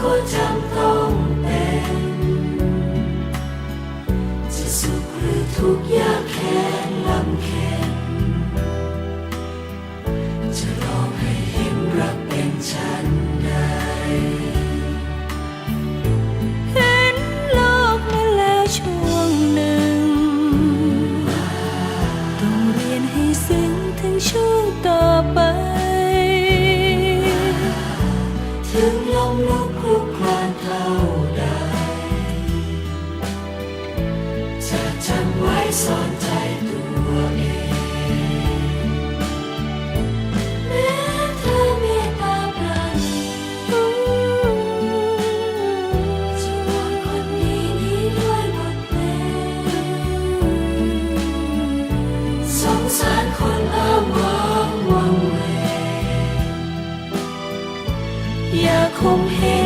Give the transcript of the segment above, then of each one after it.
ก็จำต้องเป็น จะสุขหรือทุกข์ยากแค่ลำเค็จะลอให้เห็นรักเป็นฉันได้ เห็นโลกมาแล้วช่วงหนึ่ง ต้องเรียนให้ซึ้งถึงช่วงต่อไป คงเห็น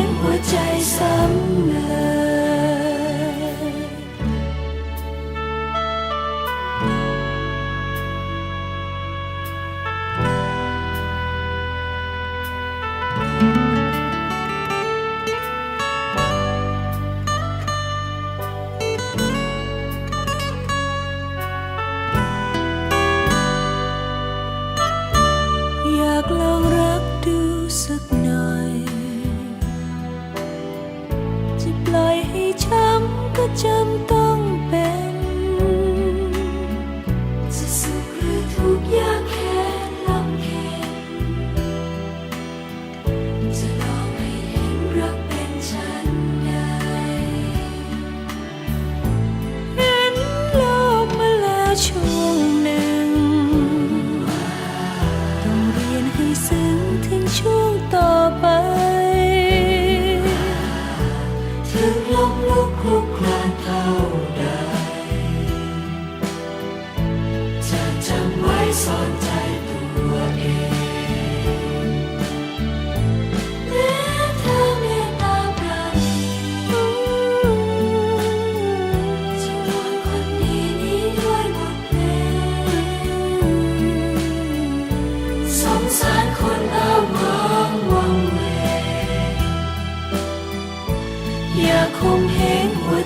ก็จำต้องเป็นจะสุขหรือทุกข์ยากแค่ลำเค็นจะ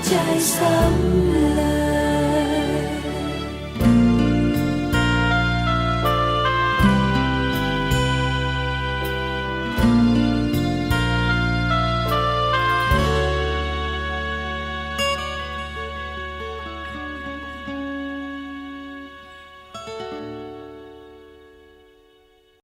trái sớm lời.